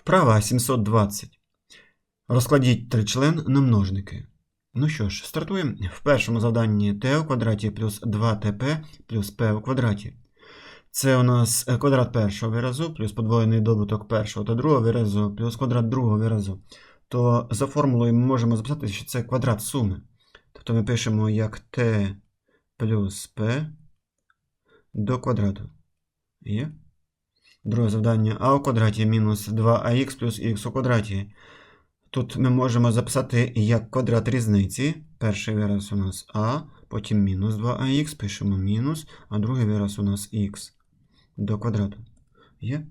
Вправа 720. Розкладіть тричлен на множники. Ну що ж, стартуємо. В першому завданні t у квадраті плюс 2tp плюс p у квадраті. Це у нас е, квадрат першого виразу плюс подвоєний добуток першого та другого виразу плюс квадрат другого виразу. То за формулою ми можемо записати, що це квадрат суми. Тобто ми пишемо як t плюс p до квадрату. Є? Друге завдання а у квадраті мінус 2ах плюс х у квадраті. Тут ми можемо записати як квадрат різниці. Перший вираз у нас а, потім мінус 2ах, пишемо мінус, а другий вираз у нас х до квадрату. Є?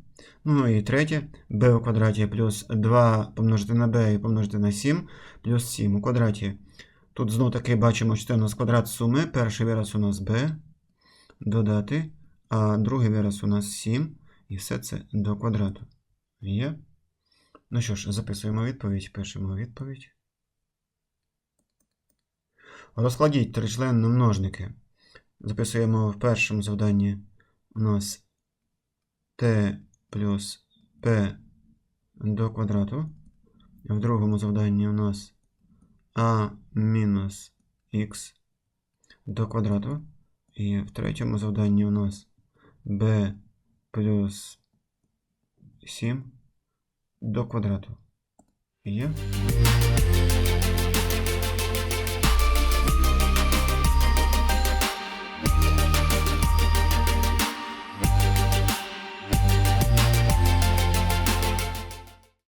Ну і третє, b у квадраті плюс 2 помножити на b і помножити на 7 плюс 7 у квадраті. Тут знов таки бачимо, що це у нас квадрат суми. Перший вираз у нас b, додати, а другий вираз у нас 7. І все це до квадрату. Є. Ну що ж, записуємо відповідь, пишемо відповідь. Розкладіть тричлен на множники. Записуємо в першому завданні у нас t плюс p до квадрату. В другому завданні у нас a мінус x до квадрату. І в третьому завданні у нас b плюс 7 до квадрату. Є.